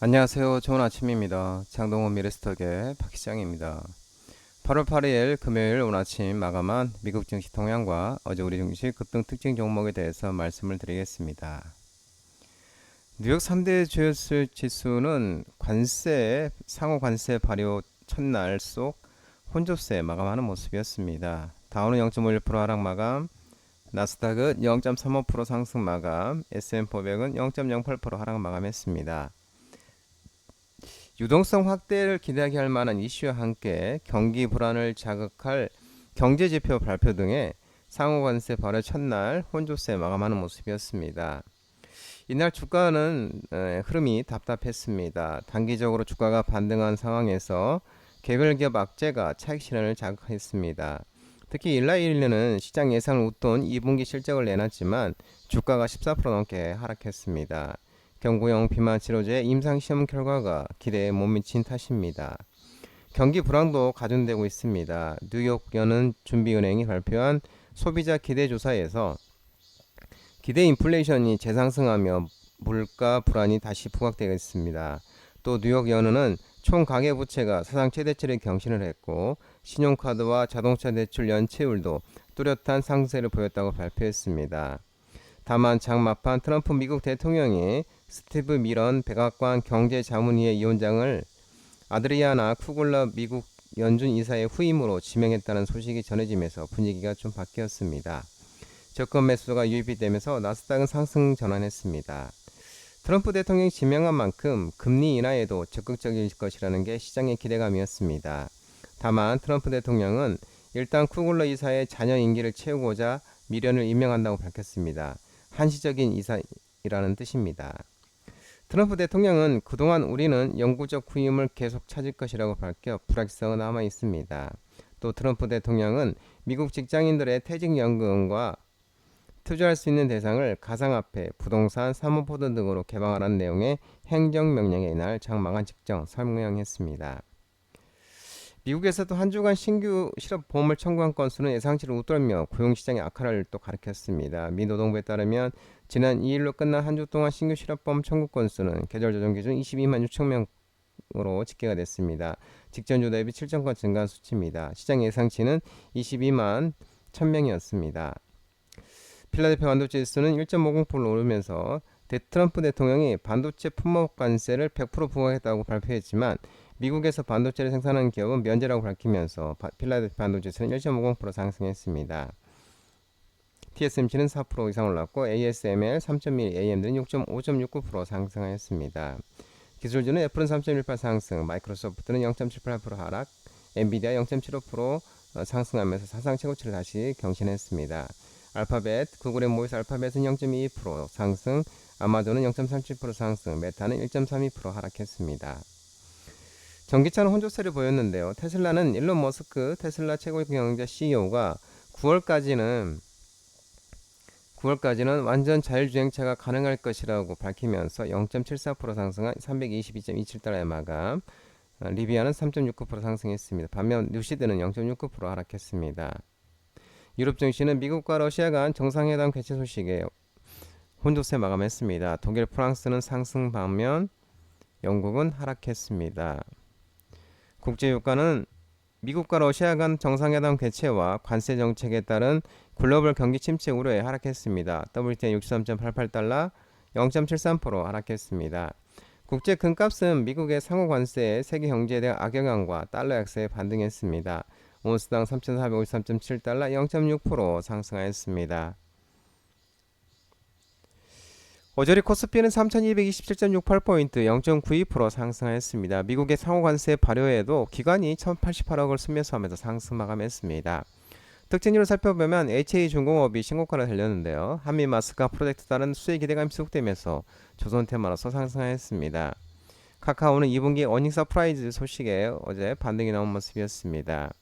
안녕하세요. 좋은 아침입니다. 장동원 미래스톡의 박시장입니다. 8월 8일 금요일 오늘 아침 마감한 미국 증시 동향과 어제 우리 증시 급등 특징 종목에 대해서 말씀을 드리겠습니다. 뉴욕 3대 주요수 지수는 관세, 상호 관세 발효 첫날 속 혼조세 마감하는 모습이었습니다. 다우는 0.51% 하락 마감, 나스닥은 0.35% 상승 마감, S&P500은 0.08% 하락 마감했습니다. 유동성 확대를 기대하게 할 만한 이슈와 함께 경기 불안을 자극할 경제 지표 발표 등의 상호 관세 발효 첫날 혼조세 마감하는 모습이었습니다. 이날 주가는 흐름이 답답했습니다. 단기적으로 주가가 반등한 상황에서 개별 기업 악재가 차익 실현을 자극했습니다. 특히 일라일리는 시장 예상을 웃돈 2분기 실적을 내놨지만 주가가 14% 넘게 하락했습니다. 경구용 비만 치료제 임상 시험 결과가 기대에 못 미친 탓입니다. 경기 불황도 가중되고 있습니다. 뉴욕 연은 준비은행이 발표한 소비자 기대 조사에서 기대 인플레이션이 재상승하며 물가 불안이 다시 부각되겠습니다. 또 뉴욕 연은은 총 가계 부채가 사상 최대치를 경신을 했고 신용카드와 자동차 대출 연체율도 뚜렷한 상세를 보였다고 발표했습니다. 다만 장마판 트럼프 미국 대통령이 스티브 미런 백악관 경제자문위의 위원장을 아드리아나 쿠글러 미국 연준 이사의 후임으로 지명했다는 소식이 전해지면서 분위기가 좀 바뀌었습니다. 적금 매수가 유입이 되면서 나스닥은 상승 전환했습니다. 트럼프 대통령이 지명한 만큼 금리 인하에도 적극적일 것이라는 게 시장의 기대감이었습니다. 다만 트럼프 대통령은 일단 쿠글러 이사의 자녀 임기를 채우고자 미련을 임명한다고 밝혔습니다. 한시적인 이사이라는 뜻입니다. 트럼프 대통령은 그동안 우리는 영구적 후임을 계속 찾을 것이라고 밝혀 불확실성은 남아 있습니다. 또 트럼프 대통령은 미국 직장인들의 퇴직연금과 투자할 수 있는 대상을 가상화폐, 부동산, 사모포드 등으로 개방하라는 내용의 행정명령에 이날 장마감 직전 설명했습니다. 미국에서도 한 주간 신규 실업보험을 청구한 건수는 예상치를 웃돌며 고용시장의 악화를 또 가리켰습니다. 미 노동부에 따르면 지난 2일로 끝난 한 주 동안 신규 실업보험 청구 건수는 계절 조정 기준 22만 6천 명 으로 집계가 됐습니다. 직전주 대비 7천 건 증가한 수치입니다. 시장 예상치는 22만 1000명이었습니다. 필라델피아 반도체 지수는 1.50%로 오르면서 트럼프 대통령이 반도체 품목 관세를 100% 부과했다고 발표했지만 미국에서 반도체를 생산하는 기업은 면제라고 밝히면서 필라델피아 반도체는 1.50% 상승했습니다. TSMC는 4% 이상 올랐고 ASML 3.1, AMD는 6.5.69% 상승하였습니다. 기술주는 애플은 3.18 상승, 마이크로소프트는 0.78% 하락, 엔비디아 0.75% 상승하면서 사상 최고치를 다시 경신했습니다. 알파벳, 구글의 모이스 알파벳은 0.22% 상승, 아마존은 0.37% 상승, 메타는 1.32% 하락했습니다. 전기차는 혼조세를 보였는데요. 테슬라는 일론 머스크 테슬라 최고 경영자 CEO가 9월까지는 9월까지는 완전 자율주행차가 가능할 것이라고 밝히면서 0.74% 상승한 322.27달러의 마감. 아, 리비아는 3.69% 상승했습니다. 반면 뉴시드는 0.69% 하락했습니다. 유럽 증시는 미국과 러시아 간 정상회담 개최 소식에 혼조세 마감했습니다. 독일, 프랑스는 상승 반면 영국은 하락했습니다. 국제유가는 미국과 러시아 간 정상회담 개최와 관세 정책에 따른 글로벌 경기 침체 우려에 하락했습니다. WTI 63.88달러 0.73% 하락했습니다. 국제 금값은 미국의 상호 관세에 세계 경제에 대한 악영향과 달러 약세에 반등했습니다. 온스당 3,453.7달러 0.6% 상승하였습니다. 어저리 코스피는 3,227.68포인트 0.92% 상승하였습니다. 미국의 상호관세 발효에도 기관이 1,088억을 순매수하면서 상승 마감했습니다. 특징으로 살펴보면 HA중공업이 신고가를 달렸는데요. 한미마스카 프로젝트 따른 수익 기대감이 지속되면서 조선테마로서 상승하였습니다. 카카오는 2분기 어닝 서프라이즈 소식에 어제 반등이 나온 모습이었습니다.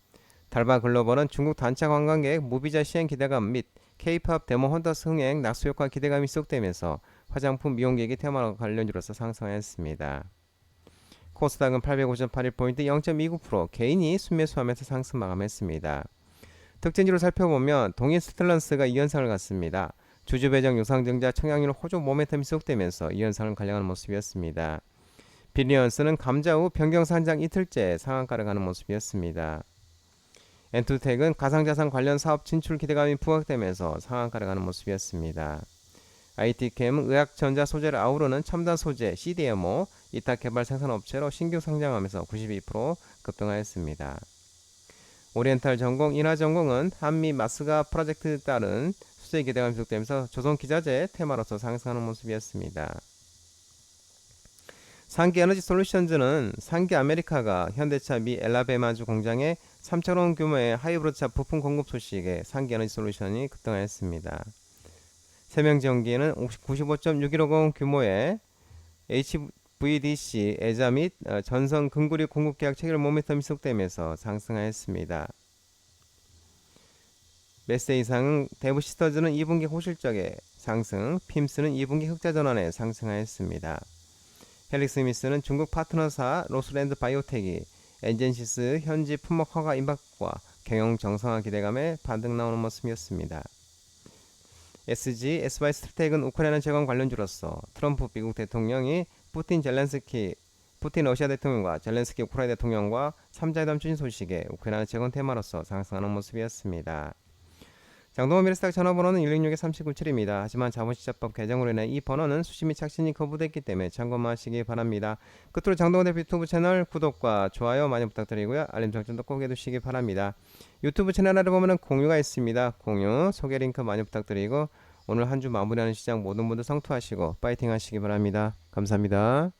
달바 글로벌은 중국 단체 관광객 무비자 시행 기대감 및 K-팝 데모 헌터스 흥행 낙수 효과 기대감이 지속되면서 화장품 미용객이 테마와 관련주로서 상승하였습니다. 코스닥은 805.81포인트 0.29% 개인이 순매수하면서 상승 마감했습니다. 특징지로 살펴보면 동일 스텔런스가 2연상을 갖습니다. 주주 배정 유상증자 청약률 호조 모멘텀이 지속되면서 2연상을 관량하는 모습이었습니다. 빌리언스는 감자 후 변경 상장 이틀째 상한가를 가는 모습이었습니다. 엔투텍은 가상자산 관련 사업 진출 기대감이 부각되면서 상한가를 가는 모습이었습니다. IT캠은 의학전자 소재를 아우르는 첨단 소재 CDMO 이타 개발 생산업체로 신규 상장하면서 92% 급등하였습니다. 오리엔탈 전공, 인하전공은 한미 마스가 프로젝트에 따른 수재 기대감이 지속되면서 조선 기자재 테마로서 상승하는 모습이었습니다. 상기 에너지 솔루션즈는 상기 아메리카가 현대차 미 엘라베마주 공장에 3천 원 규모의 하이브리드차 부품 공급 소식에 상기 에너지 솔루션이 급등하였습니다. 세명전기에는 95.6150 규모의 HVDC 애자 및 어, 전선 근구리 공급 계약 체결 모멘텀이 속되면서 상승하였습니다. 메세 이상은 대부 시스터즈는 2분기 호실적에 상승, 핌스는 2분기 흑자 전환에 상승하였습니다. 헬릭스 미스는 중국 파트너사 로스랜드 바이오텍이 엔젠시스 현지 품목 허가 임박과 경영 정상화 기대감에 반등 나오는 모습이었습니다. SG 에스바이 스트텍은 우크라이나 재건 관련주로서 트럼프 미국 대통령이 푸틴 젤렌스키 푸틴 러시아 대통령과 젤렌스키 우크라이나 대통령과 3자 회담 추진 소식에 우크라이나 재건 테마로서 상승하는 모습이었습니다. 장동원 미래스탁 전화번호는 166-3997입니다. 하지만 자본시장법 개정으로 인해 이 번호는 및 착신이 거부됐기 때문에 참고만 하시기 바랍니다. 끝으로 장동원 대표 유튜브 채널 구독과 좋아요 많이 부탁드리고요. 알림 설정도 꼭 해두시기 바랍니다. 유튜브 채널 아래 보면 공유가 있습니다. 공유, 소개 링크 많이 부탁드리고 오늘 한 주 마무리하는 시장 모든 분들 성투하시고 파이팅 하시기 바랍니다. 감사합니다.